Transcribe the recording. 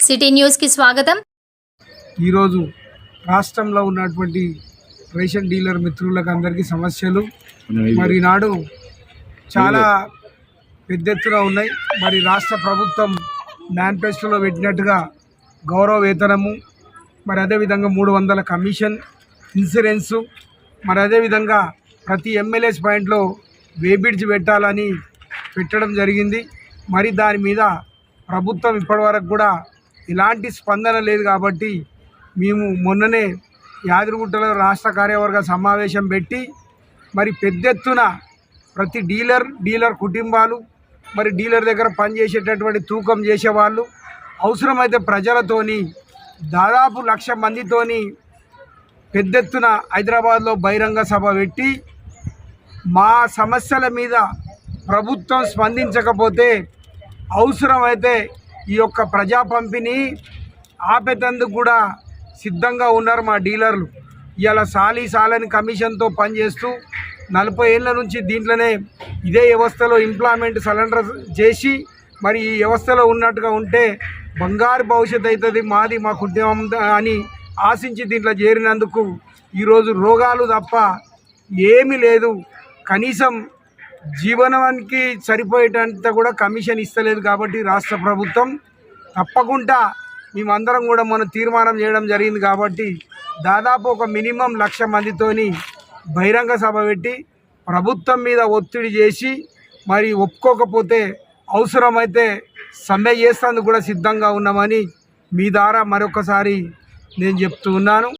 City న్యూస్కి స్వాగతం. ఈరోజు రాష్ట్రంలో ఉన్నటువంటి రేషన్ డీలర్ మిత్రులకు అందరికీ సమస్యలు. మరి నాడు చాలా పెద్ద ఎత్తున ఉన్నాయి. మరి రాష్ట్ర ప్రభుత్వం మేనిఫెస్టోలో పెట్టినట్టుగా గౌరవ వేతనము మరి అదేవిధంగా మూడు వందల కమిషన్ ఇన్సూరెన్సు మరి అదేవిధంగా ప్రతి ఎమ్మెల్యేస్ పాయింట్లో వేబిడ్జ్ పెట్టాలని పెట్టడం జరిగింది. మరి దాని మీద ప్రభుత్వం ఇప్పటివరకు కూడా ఇలాంటి స్పందన లేదు కాబట్టి మేము మొన్ననే యాదగిరిగుట్టలో రాష్ట్ర కార్యవర్గ సమావేశం పెట్టి మరి పెద్ద ఎత్తున ప్రతి డీలర్ డీలర్ కుటుంబాలు మరి డీలర్ దగ్గర పనిచేసేటటువంటి తూకం చేసేవాళ్ళు అవసరమైతే ప్రజలతోని దాదాపు లక్ష మందితోని పెద్ద ఎత్తున హైదరాబాద్లో బహిరంగ సభ పెట్టి మా సమస్యల మీద ప్రభుత్వం స్పందించకపోతే అవసరమైతే ఈ యొక్క ప్రజా పంపిణీ ఆపేటందుకు కూడా సిద్ధంగా ఉన్నారు మా డీలర్లు. ఇవాళ సాలి సాలని కమిషన్తో పనిచేస్తూ నలభై ఏళ్ళ నుంచి దీంట్లోనే ఇదే వ్యవస్థలో ఇంప్లాయ్మెంట్ సలెండర్ చేసి మరి ఈ వ్యవస్థలో ఉన్నట్టుగా ఉంటే బంగారు భవిష్యత్తు అవుతుంది మాది మా కుటుంబం అని ఆశించి దీంట్లో చేరినందుకు ఈరోజు రోగాలు తప్ప ఏమీ లేదు. కనీసం జీవనానికి సరిపోయేటంత కూడా కమిషన్ ఇస్తలేదు కాబట్టి రాష్ట్ర ప్రభుత్వం తప్పకుండా మేమందరం కూడా మనం తీర్మానం చేయడం జరిగింది కాబట్టి దాదాపు ఒక మినిమం లక్ష మందితోని బహిరంగ సభ పెట్టి ప్రభుత్వం మీద ఒత్తిడి చేసి మరి ఒప్పుకోకపోతే అవసరమైతే సమ్మె చేస్తేందుకు కూడా సిద్ధంగా ఉన్నామని మీ ద్వారా మరొకసారి నేను చెప్తూ ఉన్నాను.